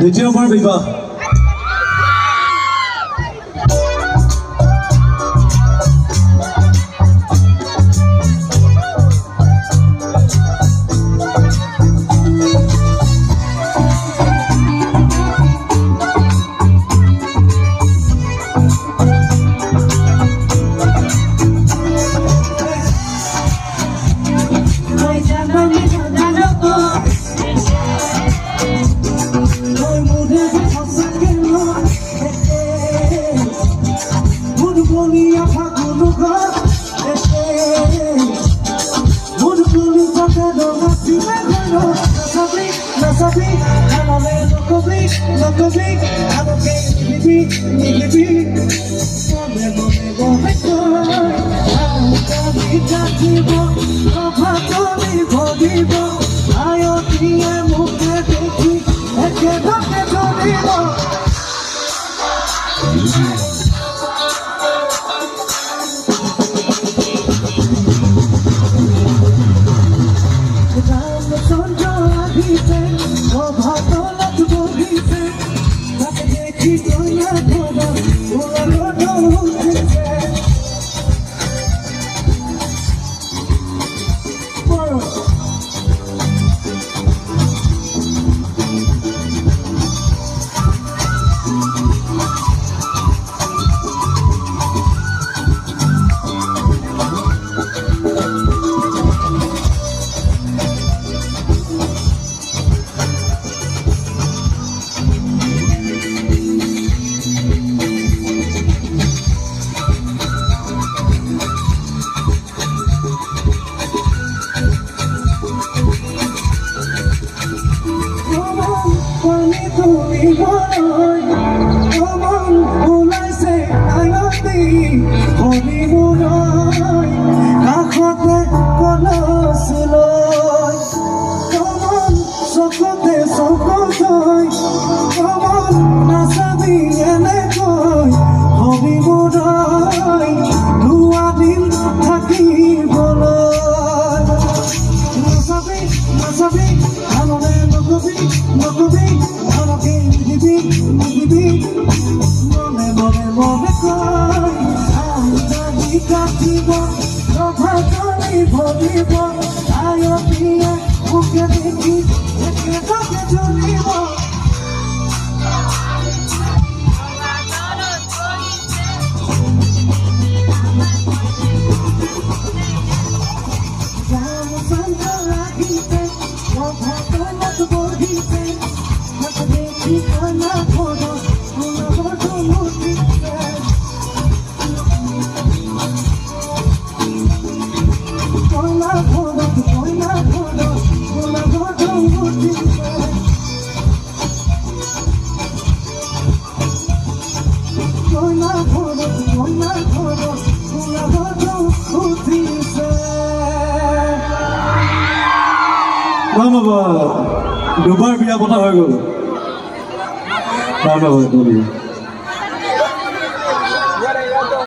늦지어 벌비바 hanale lokobli, lokobli Hanoke bibi, bibi Mone mone mone koi আমি কাটিব অভাতনি ভরিব আয়তীয়ে মুখে দেখি একে ধকে ধরিব তাকে দেখি আইজানি কাটিব ৰভাজনি আয় আয়তীয়ে মুখে দেখি একেটাকে জ্বলিব ধন্যবাদ। দুবাৰ বিয়া পতা হৈ গ'ল। ধন্যবাদ ধন্যবাদ।